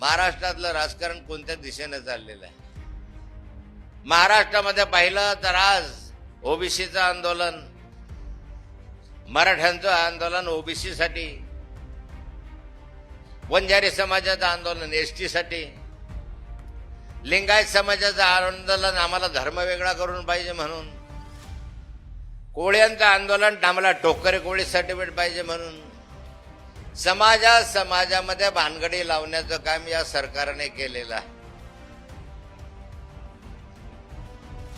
महाराष्ट्रातलं राजकारण कोणत्या दिशेने चाललेलं आहे? महाराष्ट्रामध्ये पाहिलं तर आज ओबीसीचं आंदोलन मराठ्यांचं आंदोलन ओबीसीसाठी वंजारी समाजाचं आंदोलन एस लिंगायत समाजाचं आंदोलन आम्हाला धर्म वेगळा करून पाहिजे म्हणून कोळ्यांचं आंदोलन आम्हाला टोकरे कोळी सर्टिफिकेट पाहिजे म्हणून समाजा समाजामध्ये भानगडी लावण्याचं काम या सरकारने केलेलं आहे.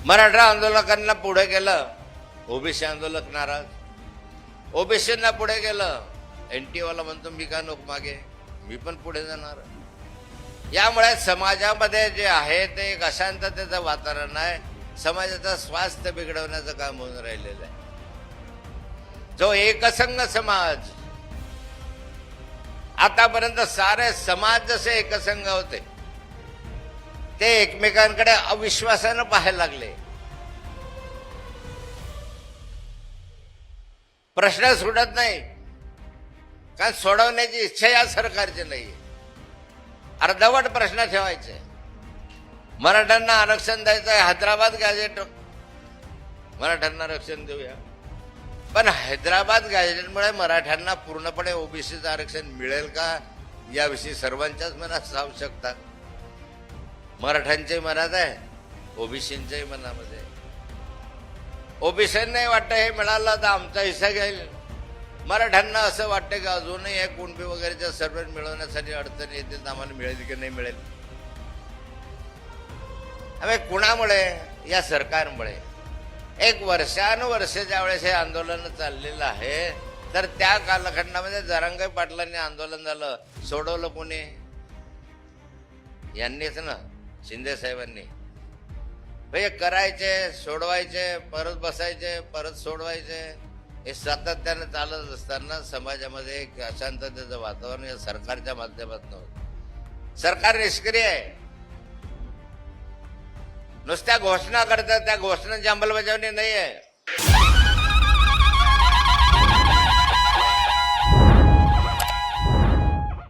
मराठा आंदोलकांना पुढे गेलं ओबीसी आंदोलक नाराज. ओबीसींना पुढे गेलं एन वाला म्हणतो मी का नोक मागे? मी पण पुढे जाणार. यामुळे समाजामध्ये जे आहे ते एक अशांततेचं वातावरण आहे. समाजाचं स्वास्थ्य बिघडवण्याचं काम होऊन राहिलेलं आहे. जो एकसंघ समाज आतापर्यंत सारे समाज जसे एकसंघ होते ते एकमेकांकडे अविश्वासानं पाहायला लागले. प्रश्न सुटत नाही. कारण सोडवण्याची इच्छा या सरकारची नाही. अर्धवट प्रश्न ठेवायचे. मराठ्यांना आरक्षण द्यायचं आहे हैदराबाद गॅजेट मराठ्यांना आरक्षण देऊया. पण हैदराबाद गॅजेटमुळे मराठ्यांना पूर्णपणे ओबीसीचं आरक्षण मिळेल का? याविषयी सर्वांच्याच मनात जाऊ शकतात मराठ्यांच्याही मनात आहे ओबीसींच्याही मनामध्ये ओबीसींनाही वाटतं हे मिळालं तर आमचा हिस्सा घेईल. मराठ्यांना असं वाटतं की अजूनही हे कुणबी वगैरेच्या सर्वे मिळवण्यासाठी अडचणी येतील तर आम्हाला मिळेल की नाही मिळेल? अरे कुणामुळे? या सरकारमुळे. एक वर्षानुवर्ष ज्यावेळेस हे आंदोलन चाललेलं आहे तर त्या कालखंडामध्ये जरांगे पाटलांनी आंदोलन झालं. सोडवलं कोणी? यांनीच ना शिंदे साहेबांनी. हे करायचे सोडवायचे परत बसायचे परत सोडवायचे हे सातत्याने चालत असताना समाजामध्ये एक अशांततेचं वातावरण या सरकारच्या माध्यमातून होतं. सरकार निष्क्रिय आहे. नुसत्या घोषणा करतात त्या घोषणांची अंमलबजावणी नाही आहे